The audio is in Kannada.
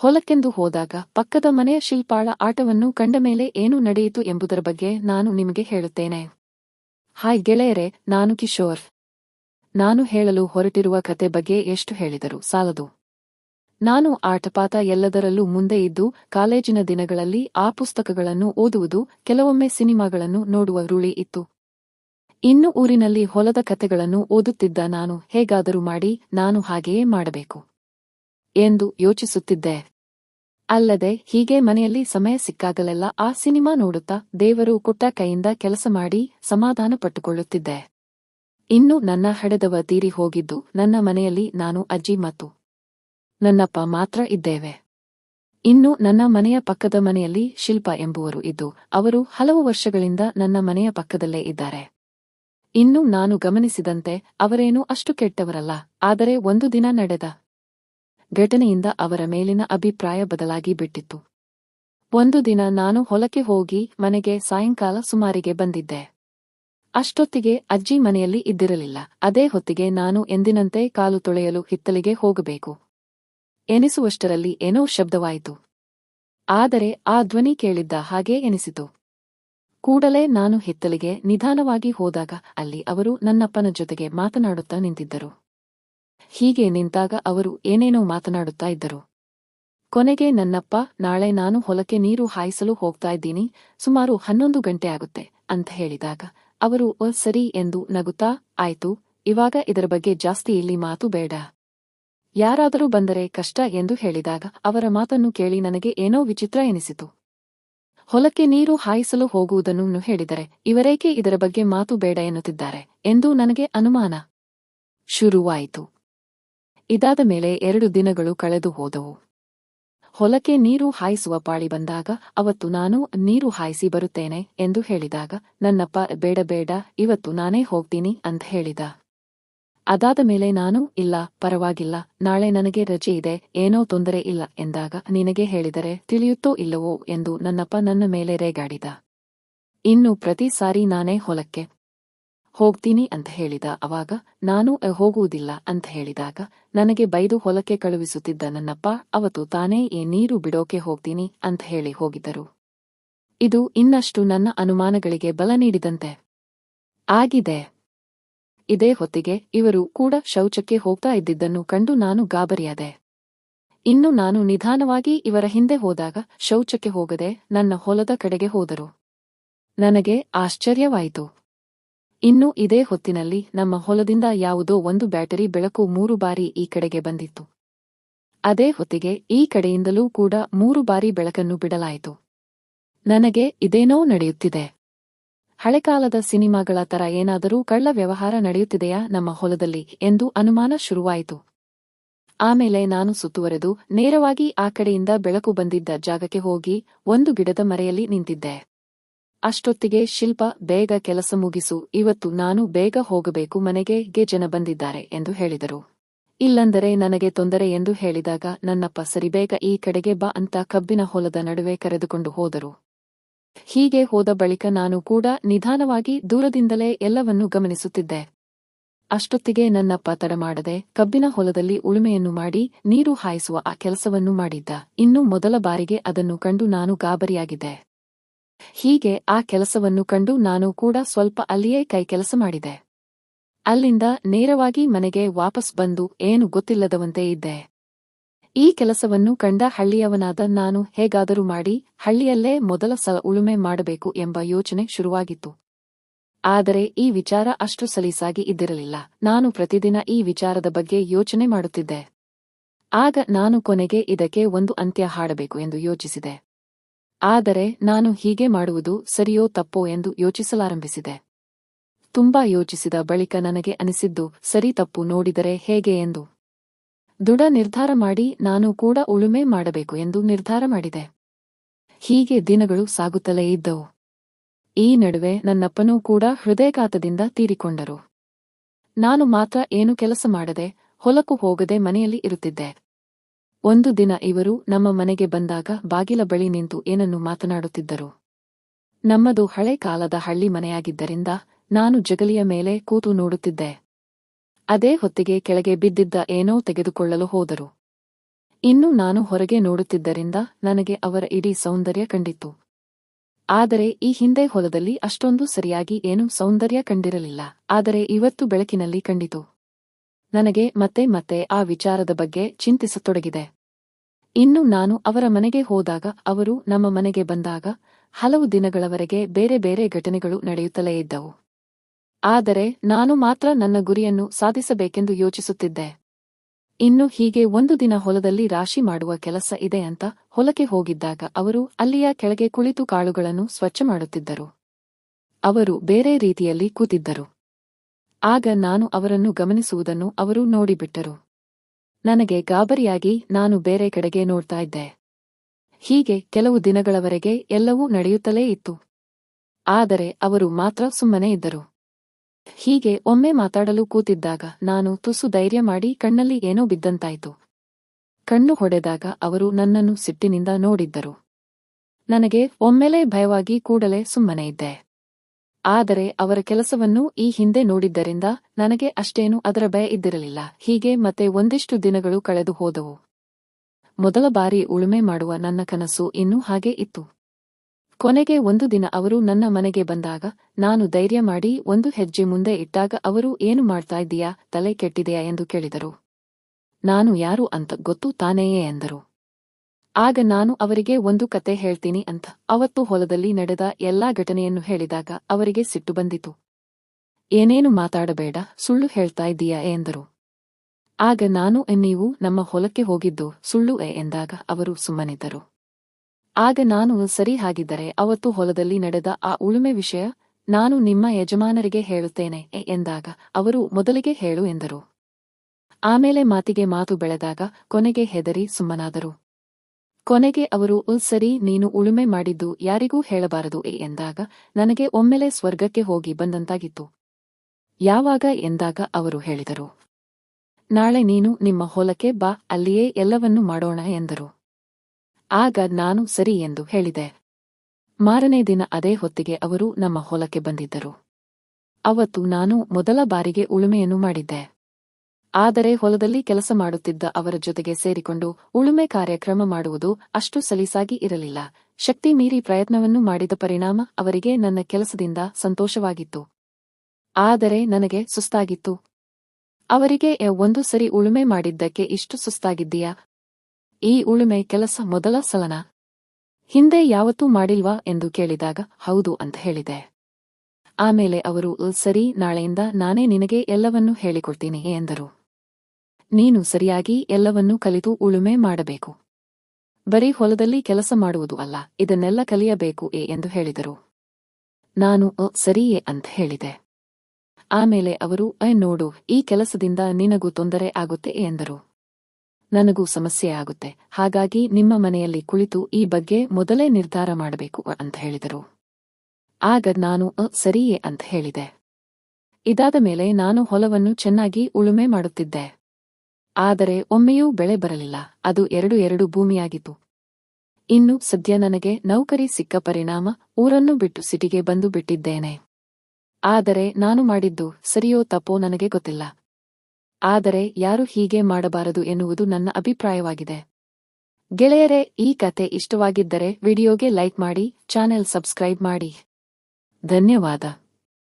ಹೊಲಕ್ಕೆಂದು ಹೋದಾಗ ಪಕ್ಕದ ಮನೆಯ ಶಿಲ್ಪಾಳ ಆಟವನ್ನು ಕಂಡ ಮೇಲೆ ಏನು ನಡೆಯಿತು ಎಂಬುದರ ಬಗ್ಗೆ ನಾನು ನಿಮಗೆ ಹೇಳುತ್ತೇನೆ. ಹಾಯ್ ಗೆಳೆಯರೆ, ನಾನು ಕಿಶೋರ್. ನಾನು ಹೇಳಲು ಹೊರಟಿರುವ ಕತೆ ಬಗ್ಗೆ ಎಷ್ಟು ಹೇಳಿದರು ಸಾಲದು. ನಾನು ಆಟಪಾತ ಎಲ್ಲದರಲ್ಲೂ ಮುಂದೆ ಇದ್ದು, ಕಾಲೇಜಿನ ದಿನಗಳಲ್ಲಿ ಆ ಪುಸ್ತಕಗಳನ್ನು ಓದುವುದು, ಕೆಲವೊಮ್ಮೆ ಸಿನಿಮಾಗಳನ್ನು ನೋಡುವ ರೂಳಿ ಇತ್ತು. ಇನ್ನು ಊರಿನಲ್ಲಿ ಹೊಲದ ಕತೆಗಳನ್ನು ಓದುತ್ತಿದ್ದ ನಾನು ಹೇಗಾದರೂ ಮಾಡಿ, ನಾನು ಹಾಗೆಯೇ ಮಾಡಬೇಕು. ಎಂದು ಯೋಚಿಸುತ್ತಿದ್ದೆ. ಅಲ್ಲದೆ ಹೀಗೆ ಮನೆಯಲ್ಲಿ ಸಮಯ ಸಿಕ್ಕಾಗಲೆಲ್ಲ ಆ ಸಿನಿಮಾ ನೋಡುತ್ತಾ ದೇವರು ಕೊಟ್ಟ ಕೈಯಿಂದ ಕೆಲಸ ಮಾಡಿ ಸಮಾಧಾನ ಪಟ್ಟುಕೊಳ್ಳುತ್ತಿದ್ದೆ. ಇನ್ನು ನನ್ನ ಹಡೆದವ ತೀರಿ ಹೋಗಿದ್ದು ನನ್ನ ಮನೆಯಲ್ಲಿ ನಾನು, ಅಜ್ಜಿ ಮತ್ತು ನನ್ನಪ್ಪ ಮಾತ್ರ ಇದ್ದೇವೆ. ಇನ್ನು ನನ್ನ ಮನೆಯ ಪಕ್ಕದ ಮನೆಯಲ್ಲಿ ಶಿಲ್ಪ ಎಂಬುವರು ಇದ್ದು ಅವರು ಹಲವು ವರ್ಷಗಳಿಂದ ನನ್ನ ಮನೆಯ ಪಕ್ಕದಲ್ಲೇ ಇದ್ದಾರೆ. ಇನ್ನು ನಾನು ಗಮನಿಸಿದಂತೆ ಅವರೇನೂ ಅಷ್ಟು ಕೆಟ್ಟವರಲ್ಲ, ಆದರೆ ಒಂದು ದಿನ ನಡೆದ ಘಟನೆಯಿಂದ ಅವರ ಮೇಲಿನ ಅಭಿಪ್ರಾಯ ಬದಲಾಗಿ ಬಿಟ್ಟಿತ್ತು ಒಂದು ದಿನ ನಾನು ಹೊಲಕ್ಕೆ ಹೋಗಿ ಮನೆಗೆ ಸಾಯಂಕಾಲ ಸುಮಾರಿಗೆ ಬಂದಿದ್ದೆ. ಅಷ್ಟೊತ್ತಿಗೆ ಅಜ್ಜಿ ಮನೆಯಲ್ಲಿ ಇದ್ದಿರಲಿಲ್ಲ. ಅದೇ ಹೊತ್ತಿಗೆ ನಾನು ಎಂದಿನಂತೆ ಕಾಲು ತೊಳೆಯಲು ಹಿತ್ತಲಿಗೆ ಹೋಗಬೇಕು. ಎನಿಸುವಷ್ಟರಲ್ಲಿ ಏನೋ ಶಬ್ದವಾಯಿತು. ಆದರೆ ಆ ಧ್ವನಿ ಕೇಳಿದ್ದ ಹಾಗೇ ಎನಿಸಿತು. ಕೂಡಲೇ ನಾನು ಹಿತ್ತಲಿಗೆ ನಿಧಾನವಾಗಿ ಹೋದಾಗ ಅಲ್ಲಿ ಅವರು ನನ್ನಪ್ಪನ ಜೊತೆಗೆ ಮಾತನಾಡುತ್ತಾ ನಿಂತಿದ್ದರು. ಹೀಗೆ ನಿಂತಾಗ ಅವರು ಏನೇನೋ ಮಾತನಾಡುತ್ತಾ ಇದ್ದರು. ಕೊನೆಗೆ ನನ್ನಪ್ಪ, ನಾಳೆ ನಾನು ಹೊಲಕ್ಕೆ ನೀರು ಹಾಯಿಸಲು ಹೋಗ್ತಾ ಇದ್ದೀನಿ, ಸುಮಾರು ಹನ್ನೊಂದು ಗಂಟೆ ಆಗುತ್ತೆ, ಅಂತ ಹೇಳಿದಾಗ, ಅವರು, ಓ, ಸರಿ, ಎಂದು ನಗುತ್ತಾ, ಆಯ್ತು, ಇವಾಗ ಇದರ ಬಗ್ಗೆ ಜಾಸ್ತಿ ಇಲ್ಲಿ ಮಾತು ಬೇಡ. ಯಾರಾದರೂ ಬಂದರೆ ಕಷ್ಟ, ಎಂದು ಹೇಳಿದಾಗ, ಅವರ ಮಾತನ್ನು ಕೇಳಿ ನನಗೆ ಏನೋ ವಿಚಿತ್ರ ಎನಿಸಿತು. ಹೊಲಕ್ಕೆ ನೀರು ಹಾಯಿಸಲು ಹೋಗುವುದನ್ನು ಹೇಳಿದರೆ, ಇವರೇಕೆ ಇದರ ಬಗ್ಗೆ ಮಾತು ಬೇಡ ಎನ್ನುತ್ತಿದ್ದಾರೆ? ಎಂದು ನನಗೆ ಅನುಮಾನ. ಶುರುವಾಯಿತು. ಇದಾದ ಮೇಲೆ ಎರಡು ದಿನಗಳು ಕಳೆದು ಹೋದವು. ಹೊಲಕ್ಕೆ ನೀರು ಹಾಯಿಸುವ ಪಾಳಿ ಬಂದಾಗ ಅವತ್ತು ನಾನು ನೀರು ಹಾಯಿಸಿ ಬರುತ್ತೇನೆ ಎಂದು ಹೇಳಿದಾಗ, ನನ್ನಪ್ಪ, ಬೇಡ ಬೇಡ, ಇವತ್ತು ನಾನೇ ಹೋಗ್ತೀನಿ ಅಂತ ಹೇಳಿದ. ಅದಾದ ಮೇಲೆ ನಾನು, ಇಲ್ಲ, ಪರವಾಗಿಲ್ಲ, ನಾಳೆ ನನಗೆ ರಜೆ ಇದೆ, ಏನೋ ತೊಂದರೆ ಇಲ್ಲ ಎಂದಾಗ ನಿನಗೆ ಹೇಳಿದರೆ ತಿಳಿಯುತ್ತೋ ಇಲ್ಲವೋ ಎಂದು ನನ್ನಪ್ಪ ನನ್ನ ಮೇಲೆ ರೇಗಾಡಿದ. ಇನ್ನು ಪ್ರತಿ ಸಾರಿ ನಾನೇ ಹೊಲಕ್ಕೆ ಹೋಗ್ತೀನಿ ಅಂತ ಹೇಳಿದ. ಅವಾಗ, ನಾನು ಹೋಗುವುದಿಲ್ಲ ಅಂತ ಹೇಳಿದಾಗ, ನನಗೆ ಬೈದು ಹೊಲಕ್ಕೆ ಕಳುಹಿಸುತ್ತಿದ್ದ ನನ್ನಪ್ಪ, ಅವತ್ತು ತಾನೇ ಈ ನೀರು ಬಿಡೋಕೆ ಹೋಗ್ತೀನಿ ಅಂತ ಹೇಳಿ ಹೋಗಿದ್ದರು. ಇದು ಇನ್ನಷ್ಟು ನನ್ನ ಅನುಮಾನಗಳಿಗೆ ಬಲ ನೀಡಿದಂತೆ ಆಗಿದೆ. ಇದೇ ಹೊತ್ತಿಗೆ ಇವರು ಕೂಡ ಶೌಚಕ್ಕೆ ಹೋಗ್ತಾ ಇದ್ದಿದ್ದನ್ನು ಕಂಡು ನಾನು ಗಾಬರಿಯಾದೆ. ಇನ್ನು ನಾನು ನಿಧಾನವಾಗಿ ಇವರ ಹಿಂದೆ ಹೋದಾಗ ಶೌಚಕ್ಕೆ ಹೋಗದೆ ನನ್ನ ಹೊಲದ ಕಡೆಗೆ ಹೋದರು. ನನಗೆ ಆಶ್ಚರ್ಯವಾಯಿತು. ಇನ್ನು ಇದೇ ಹೊತ್ತಿನಲ್ಲಿ ನಮ್ಮ ಹೊಲದಿಂದ ಯಾವುದೋ ಒಂದು ಬ್ಯಾಟರಿ ಬೆಳಕು ಮೂರು ಬಾರಿ ಈ ಕಡೆಗೆ ಬಂದಿತ್ತು. ಅದೇ ಹೊತ್ತಿಗೆ ಈ ಕಡೆಯಿಂದಲೂ ಕೂಡ ಮೂರು ಬಾರಿ ಬೆಳಕನ್ನು ಬಿಡಲಾಯಿತು. ನನಗೆ ಇದೇನೋ ನಡೆಯುತ್ತಿದೆ. ಹಳೆಕಾಲದ ಸಿನಿಮಾಗಳ ತರ ಏನಾದರೂ ಕಳ್ಳ ವ್ಯವಹಾರ ನಡೆಯುತ್ತಿದೆಯಾ ನಮ್ಮ ಹೊಲದಲ್ಲಿ ಎಂದು ಅನುಮಾನ ಶುರುವಾಯಿತು. ಆಮೇಲೆ ನಾನು ಸುತ್ತುವರೆದು ನೇರವಾಗಿ ಆ ಕಡೆಯಿಂದ ಬೆಳಕು ಬಂದಿದ್ದ ಜಾಗಕ್ಕೆ ಹೋಗಿ ಒಂದು ಗಿಡದ ಮರೆಯಲ್ಲಿ ನಿಂತಿದ್ದೆ. ಅಷ್ಟೊತ್ತಿಗೆ ಶಿಲ್ಪ, ಬೇಗ ಕೆಲಸ ಮುಗಿಸು, ಇವತ್ತು ನಾನು ಬೇಗ ಹೋಗಬೇಕು, ಮನೆಗೆ ಗೆ ಜನ ಬಂದಿದ್ದಾರೆ ಎಂದು ಹೇಳಿದರು. ಇಲ್ಲಂದರೆ ನನಗೆ ತೊಂದರೆ ಎಂದು ಹೇಳಿದಾಗ, ನನ್ನಪ್ಪ, ಸರಿ, ಬೇಗ ಈ ಕಡೆಗೆ ಬಾ ಅಂತ ಕಬ್ಬಿನ ಹೊಲದ ನಡುವೆ ಕರೆದುಕೊಂಡು ಹೋದರು. ಹೀಗೆ ಹೋದ ಬಳಿಕ ನಾನು ಕೂಡ ನಿಧಾನವಾಗಿ ದೂರದಿಂದಲೇ ಎಲ್ಲವನ್ನೂ ಗಮನಿಸುತ್ತಿದ್ದೆ. ಅಷ್ಟೊತ್ತಿಗೆ ನನ್ನಪ್ಪ ತಡಮಾಡದೆ ಕಬ್ಬಿನ ಹೊಲದಲ್ಲಿ ಉಳುಮೆಯನ್ನು ಮಾಡಿ, ನೀರು ಹಾಯಿಸುವ ಆ ಕೆಲಸವನ್ನು ಮಾಡಿದ್ದ. ಇನ್ನು ಮೊದಲ ಬಾರಿಗೆ ಅದನ್ನು ಕಂಡು ನಾನು ಗಾಬರಿಯಾಗಿದ್ದೆ. ಹೀಗೆ ಆ ಕೆಲಸವನ್ನು ಕಂಡು ನಾನು ಕೂಡ ಸ್ವಲ್ಪ ಅಲ್ಲಿಯೇ ಕೈ ಕೆಲಸ ಮಾಡಿದೆ. ಅಲ್ಲಿಂದ ನೇರವಾಗಿ ಮನೆಗೆ ವಾಪಸ್ ಬಂದು ಏನು ಗೊತ್ತಿಲ್ಲದವಂತೆ ಇದ್ದೆ. ಈ ಕೆಲಸವನ್ನು ಕಂಡ ಹಳ್ಳಿಯವನಾದ ನಾನು ಹೇಗಾದರೂ ಮಾಡಿ ಹಳ್ಳಿಯಲ್ಲೇ ಮೊದಲ ಸಲ ಉಳುಮೆ ಮಾಡಬೇಕು ಎಂಬ ಯೋಚನೆ ಶುರುವಾಗಿತ್ತು. ಆದರೆ ಈ ವಿಚಾರ ಅಷ್ಟು ಸಲೀಸಾಗಿ ಇದ್ದಿರಲಿಲ್ಲ. ನಾನು ಪ್ರತಿದಿನ ಈ ವಿಚಾರದ ಬಗ್ಗೆ ಯೋಚನೆ ಮಾಡುತ್ತಿದ್ದೆ. ಆಗ ನಾನು ಕೊನೆಗೆ ಇದಕ್ಕೆ ಒಂದು ಅಂತ್ಯ ಹಾಡಬೇಕು ಎಂದು ಯೋಚಿಸಿದೆ. ಆದರೆ ನಾನು ಹೀಗೆ ಮಾಡುವುದು ಸರಿಯೋ ತಪ್ಪೋ ಎಂದು ಯೋಚಿಸಲಾರಂಭಿಸಿದೆ. ತುಂಬಾ ಯೋಚಿಸಿದ ಬಳಿಕ ನನಗೆ ಅನಿಸಿದ್ದು, ಸರಿ ತಪ್ಪು ನೋಡಿದರೆ ಹೇಗೆ ಎಂದು. ದೃಢ ನಿರ್ಧಾರ ಮಾಡಿ ನಾನು ಕೂಡ ಉಳುಮೆ ಮಾಡಬೇಕು ಎಂದು ನಿರ್ಧಾರ ಮಾಡಿದೆ. ಹೀಗೆ ದಿನಗಳು ಸಾಗುತ್ತಲೇ ಇದ್ದವು. ಈ ನಡುವೆ ನನ್ನಪ್ಪನೂ ಕೂಡ ಹೃದಯಘಾತದಿಂದ ತೀರಿಕೊಂಡರು. ನಾನು ಮಾತ್ರ ಏನು ಕೆಲಸ ಮಾಡದೆ ಹೊಲಕು ಹೋಗದೆ ಮನೆಯಲ್ಲಿ ಇರುತ್ತಿದ್ದೆ. ಒಂದು ದಿನ ಇವರು ನಮ್ಮ ಮನೆಗೆ ಬಂದಾಗ ಬಾಗಿಲ ಬಳಿ ನಿಂತು ಏನನ್ನು ಮಾತನಾಡುತ್ತಿದ್ದರು. ನಮ್ಮದು ಹಳೆ ಕಾಲದ ಹಳ್ಳಿ ಮನೆಯಾಗಿದ್ದರಿಂದ ನಾನು ಜಗಲಿಯ ಮೇಲೆ ಕೂತು ನೋಡುತ್ತಿದ್ದೆ. ಅದೇ ಹೊತ್ತಿಗೆ ಕೆಳಗೆ ಬಿದ್ದಿದ್ದ ಏನೋ ತೆಗೆದುಕೊಳ್ಳಲು ಹೋದರು. ಇನ್ನು ನಾನು ಹೊರಗೆ ನೋಡುತ್ತಿದ್ದರಿಂದ ನನಗೆ ಅವರ ಇಡೀ ಸೌಂದರ್ಯ ಕಂಡಿತು ಆದರೆ ಈ ಹಿಂದೆ ಹೊಲದಲ್ಲಿ ಅಷ್ಟೊಂದು ಸರಿಯಾಗಿ ಏನೂ ಸೌಂದರ್ಯ ಕಂಡಿರಲಿಲ್ಲ. ಆದರೆ ಇವತ್ತು ಬೆಳಕಿನಲ್ಲಿ ಕಂಡಿತು. ನನಗೆ ಮತ್ತೆ ಮತ್ತೆ ಆ ವಿಚಾರದ ಬಗ್ಗೆ ಚಿಂತಿಸತೊಡಗಿದೆ. ಇನ್ನು ನಾನು ಅವರ ಮನೆಗೆ ಹೋದಾಗ ಅವರು ನಮ್ಮ ಮನೆಗೆ ಬಂದಾಗ ಹಲವು ದಿನಗಳವರೆಗೆ ಬೇರೆ ಬೇರೆ ಘಟನೆಗಳು ನಡೆಯುತ್ತಲೇ ಇದ್ದವು. ಆದರೆ ನಾನು ಮಾತ್ರ ನನ್ನ ಗುರಿಯನ್ನು ಸಾಧಿಸಬೇಕೆಂದು ಯೋಚಿಸುತ್ತಿದ್ದೆ. ಇನ್ನು ಹೀಗೆ ಒಂದು ದಿನ ಹೊಲದಲ್ಲಿ ರಾಶಿ ಮಾಡುವ ಕೆಲಸ ಇದೆ ಅಂತ ಹೊಲಕ್ಕೆ ಹೋಗಿದ್ದಾಗ ಅವರು ಅಲ್ಲಿಯ ಕೆಳಗೆ ಕುಳಿತು ಕಾಳುಗಳನ್ನು ಸ್ವಚ್ಛ ಮಾಡುತ್ತಿದ್ದರು. ಅವರು ಬೇರೆ ರೀತಿಯಲ್ಲಿ ಕೂತಿದ್ದರು. ಆಗ ನಾನು ಅವರನ್ನು ಗಮನಿಸುವುದನ್ನು ಅವರು ನೋಡಿಬಿಟ್ಟರು. ನನಗೆ ಗಾಬರಿಯಾಗಿ ನಾನು ಬೇರೆ ಕಡೆಗೆ ನೋಡ್ತಾ ಇದ್ದೆ. ಹೀಗೆ ಕೆಲವು ದಿನಗಳವರೆಗೆ ಎಲ್ಲವೂ ನಡೆಯುತ್ತಲೇ ಇತ್ತು. ಆದರೆ ಅವರು ಮಾತ್ರ ಸುಮ್ಮನೆ ಇದ್ದರು. ಹೀಗೆ ಒಮ್ಮೆ ಮಾತಾಡಲು ಕೂತಿದ್ದಾಗ ನಾನು ತುಸು ಧೈರ್ಯ ಮಾಡಿ ಕಣ್ಣಲ್ಲಿ ಏನೋ ಬಿದ್ದಂತಾಯಿತು. ಕಣ್ಣು ಹೊಡೆದಾಗ ಅವರು ನನ್ನನ್ನು ಸಿಟ್ಟಿನಿಂದ ನೋಡಿದ್ದರು. ನನಗೆ ಒಮ್ಮೆಲೇ ಭಯವಾಗಿ ಕೂಡಲೇ ಸುಮ್ಮನೆ ಇದ್ದೆ. ಆದರೆ ಅವರ ಕೆಲಸವನ್ನು ಈ ಹಿಂದೆ ನೋಡಿದ್ದರಿಂದ ನನಗೆ ಅಷ್ಟೇನು ಅದರ ಭಯ ಇದ್ದಿರಲಿಲ್ಲ. ಹೀಗೆ ಮತ್ತೆ ಒಂದಿಷ್ಟು ದಿನಗಳು ಕಳೆದು ಹೋದವು. ಮೊದಲ ಬಾರಿ ಉಳುಮೆ ಮಾಡುವ ನನ್ನ ಕನಸು ಇನ್ನೂ ಹಾಗೆ ಇತ್ತು. ಕೊನೆಗೆ ಒಂದು ದಿನ ಅವರು ನನ್ನ ಮನೆಗೆ ಬಂದಾಗ ನಾನು ಧೈರ್ಯ ಮಾಡಿ ಒಂದು ಹೆಜ್ಜೆ ಮುಂದೆ ಇಟ್ಟಾಗ ಅವರು, ಏನು ಮಾಡ್ತಾ ಇದ್ದೀಯಾ? ತಲೆ ಕೆಟ್ಟಿದೆಯಾ? ಎಂದು ಕೇಳಿದರು. ನಾನು ಯಾರು ಅಂತ ಗೊತ್ತು ತಾನೆಯೇ ಎಂದರು. ಆಗ ನಾನು ಅವರಿಗೆ ಒಂದು ಕತೆ ಹೇಳ್ತೀನಿ ಅಂತ. ಅವತ್ತು ಹೊಲದಲ್ಲಿ ನಡೆದ ಎಲ್ಲಾ ಘಟನೆಯನ್ನು ಹೇಳಿದಾಗ ಅವರಿಗೆ ಸಿಟ್ಟು ಬಂದಿತು. ಏನೇನು ಮಾತಾಡಬೇಡ, ಸುಳ್ಳು ಹೇಳ್ತಾ ಇದ್ದೀಯಾ ಎಂದರು. ಆಗ ನಾನು, ನೀವು ನಮ್ಮ ಹೊಲಕ್ಕೆ ಹೋಗಿದ್ದು, ಸುಳ್ಳು ಎ ಎಂದಾಗ ಅವರು ಸುಮ್ಮನಿದ್ದರು. ಆಗ ನಾನು ಸರಿ ಹಾಗಿದ್ದರೆ ಅವತ್ತು ಹೊಲದಲ್ಲಿ ನಡೆದ ಆ ಉಳುಮೆ ವಿಷಯ ನಾನು ನಿಮ್ಮ ಯಜಮಾನರಿಗೆ ಹೇಳುತ್ತೇನೆ ಎ ಎಂದಾಗ ಅವರು ಮೊದಲಿಗೆ ಹೇಳು ಎಂದರು. ಆಮೇಲೆ ಮಾತಿಗೆ ಮಾತು ಬೆಳೆದಾಗ ಕೊನೆಗೆ ಹೆದರಿ ಸುಮ್ಮನಾದರು. ಕೊನೆಗೆ ಅವರು, ಉಲ್ ಸರಿ, ನೀನು ಉಳುಮೆ ಮಾಡಿದ್ದು ಯಾರಿಗೂ ಹೇಳಬಾರದು ಎ ಎಂದಾಗ, ನನಗೆ ಒಮ್ಮೆಲೆ ಸ್ವರ್ಗಕ್ಕೆ ಹೋಗಿ ಬಂದಂತಾಗಿತ್ತು. ಯಾವಾಗ ಎಂದಾಗ ಅವರು ಹೇಳಿದರು. ನಾಳೆ ನೀನು ನಿಮ್ಮ ಹೊಲಕ್ಕೆ ಬಾ, ಅಲ್ಲಿಯೇ ಎಲ್ಲವನ್ನೂ ಮಾಡೋಣ ಎಂದರು. ಆಗ ನಾನು ಸರಿ ಎಂದು ಹೇಳಿದೆ. ಮಾರನೇ ದಿನ ಅದೇ ಹೊತ್ತಿಗೆ ಅವರು ನಮ್ಮ ಹೊಲಕ್ಕೆ ಬಂದಿದ್ದರು. ಅವತ್ತು ನಾನು ಮೊದಲ ಬಾರಿಗೆ ಉಳುಮೆಯನ್ನು ಮಾಡಿದ್ದೆ. ಆದರೆ ಹೊಲದಲ್ಲಿ ಕೆಲಸ ಮಾಡುತ್ತಿದ್ದ ಅವರ ಜೊತೆಗೆ ಸೇರಿಕೊಂಡು ಉಳುಮೆ ಕಾರ್ಯಕ್ರಮ ಮಾಡುವುದು ಅಷ್ಟು ಸಲೀಸಾಗಿ ಇರಲಿಲ್ಲ. ಶಕ್ತಿ ಮೀರಿ ಪ್ರಯತ್ನವನ್ನು ಮಾಡಿದ ಪರಿಣಾಮ ಅವರಿಗೆ ನನ್ನ ಕೆಲಸದಿಂದ ಸಂತೋಷವಾಗಿತ್ತು. ಆದರೆ ನನಗೆ ಸುಸ್ತಾಗಿತ್ತು. ಅವರಿಗೆ ಒಂದು ಸರಿ ಉಳುಮೆ ಮಾಡಿದ್ದಕ್ಕೆ ಇಷ್ಟು ಸುಸ್ತಾಗಿದ್ದೀಯಾ? ಈ ಉಳುಮೆ ಕೆಲಸ ಮೊದಲ ಸಲನ. ಹಿಂದೆ ಯಾವತ್ತೂ ಮಾಡಿಲ್ವಾ? ಎಂದು ಕೇಳಿದಾಗ, ಹೌದು ಅಂತ ಹೇಳಿದೆ. ಆಮೇಲೆ ಅವರು ಸರಿ, ನಾಳೆಯಿಂದ ನಾನೇ ನಿನಗೆ ಎಲ್ಲವನ್ನೂ ಹೇಳಿಕೊಡ್ತೀನಿ ಎಂದರು. ನೀನು ಸರಿಯಾಗಿ ಎಲ್ಲವನ್ನೂ ಕಲಿತು ಉಳುಮೆ ಮಾಡಬೇಕು. ಬರೀ ಹೊಲದಲ್ಲಿ ಕೆಲಸ ಮಾಡುವುದು ಅಲ್ಲ ಇದನ್ನೆಲ್ಲ ಕಲಿಯಬೇಕು ಎ ಎಂದು ಹೇಳಿದರು. ನಾನು "ಅ, ಸರಿಯೇ ಅಂತ ಹೇಳಿದೆ. ಆಮೇಲೆ ಅವರು ಐ ನೋಡು ಈ ಕೆಲಸದಿಂದ ನಿನಗೂ ತೊಂದರೆ ಆಗುತ್ತೆ ಎಂದರು. ನನಗೂ ಸಮಸ್ಯೆ ಆಗುತ್ತೆ ಹಾಗಾಗಿ ನಿಮ್ಮ ಮನೆಯಲ್ಲಿ ಕುಳಿತು ಈ ಬಗ್ಗೆ ಮೊದಲೇ ನಿರ್ಧಾರ ಮಾಡಬೇಕು ಅಂತ ಹೇಳಿದರು. ಆಗ ನಾನು ಅ ಸರಿಯೇ ಅಂತ ಹೇಳಿದೆ. ಇದಾದ ಮೇಲೆ ನಾನು ಹೊಲವನ್ನು ಚೆನ್ನಾಗಿ ಉಳುಮೆ ಮಾಡುತ್ತಿದ್ದೆ. ಆದರೆ ಒಮ್ಮೆಯೂ ಬೆಳೆ ಬರಲಿಲ್ಲ. ಅದು ಎರಡು ಎರಡು ಭೂಮಿಯಾಗಿತ್ತು. ಇನ್ನು ಸದ್ಯ ನನಗೆ ನೌಕರಿ ಸಿಕ್ಕ ಪರಿಣಾಮ ಊರನ್ನು ಬಿಟ್ಟು ಸಿಟಿಗೆ ಬಂದು ಬಿಟ್ಟಿದ್ದೇನೆ. ಆದರೆ ನಾನು ಮಾಡಿದ್ದು ಸರಿಯೋ ತಪ್ಪೋ ನನಗೆ ಗೊತ್ತಿಲ್ಲ. ಆದರೆ ಯಾರು ಹೀಗೆ ಮಾಡಬಾರದು ಎನ್ನುವುದು ನನ್ನ ಅಭಿಪ್ರಾಯವಾಗಿದೆ. ಗೆಳೆಯರೇ, ಈ ಕತೆ ಇಷ್ಟವಾಗಿದ್ದರೆ ವಿಡಿಯೋಗೆ ಲೈಕ್ ಮಾಡಿ, ಚಾನೆಲ್ ಸಬ್ಸ್ಕ್ರೈಬ್ ಮಾಡಿ. ಧನ್ಯವಾದ.